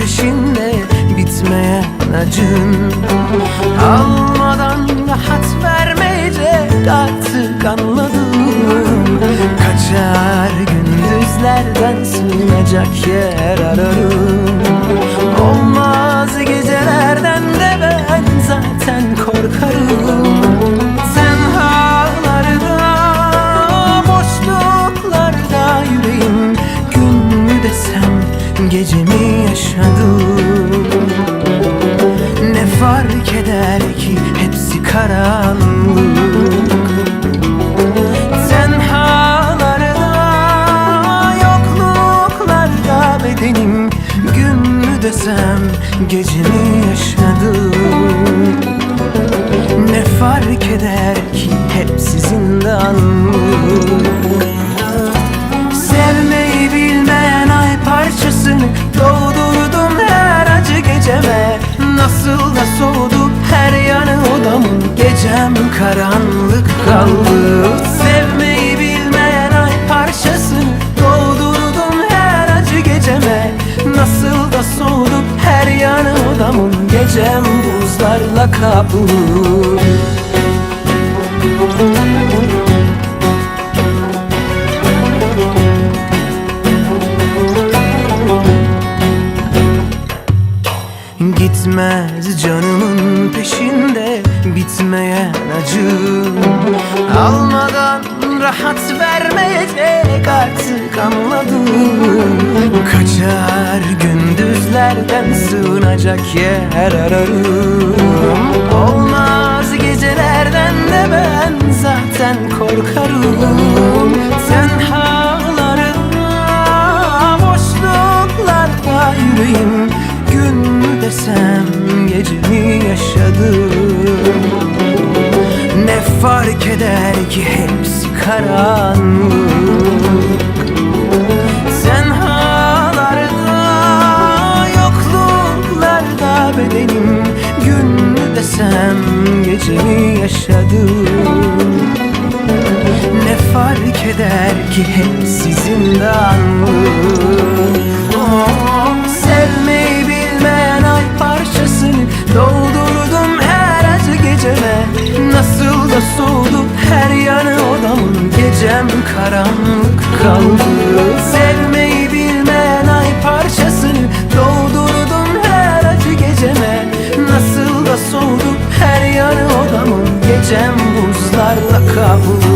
peşinde bitmeyen acın. Almadan rahat vermeyecek artık anladım. Kaçar gündüzlerden sığınacak yer ararım. Olmaz gecelerden de ben zaten korkarım. Tenhalarda, boşluklarda yüreğim. Gün desem gece yaşadım. Ne fark eder ki hepsi karanlık? Tenhalarda, yokluklarda bedenim. Gün mü desem gece mi yaşadım? Ne fark eder ki hepsi zindanlık? Sevmeyi karanlık kaldı. Sevmeyi bilmeyen ay parçasını Doğdurdum her acı geceme. Nasıl da soğudu her yanı odamın Gecem buzlarla kaplı Gitmez canımın peşinde bitmeyen acı. Almadan rahat vermeyecek artık anladım. Kaçar gündüzlerden sığınacak yer ararım. Olmaz gecelerden de ben zaten korkarım. Tenhalarda, boşluklarda yüreğim. Gün desem gece mi yaşadım. Ne fark eder ki hepsi karanlık? Tenhalarda, yokluklarda bedenim Gün desem gece mi yaşadım. Ne fark eder ki hep zindanlık? Oh, Sevmeyi alem karanlık kaldı. Sevmeyi bilmeyen ay parçasını Doldurdum her acı geceme. Nasıl da soğudum her yarı odamın. Gecem buzlarla kavruldu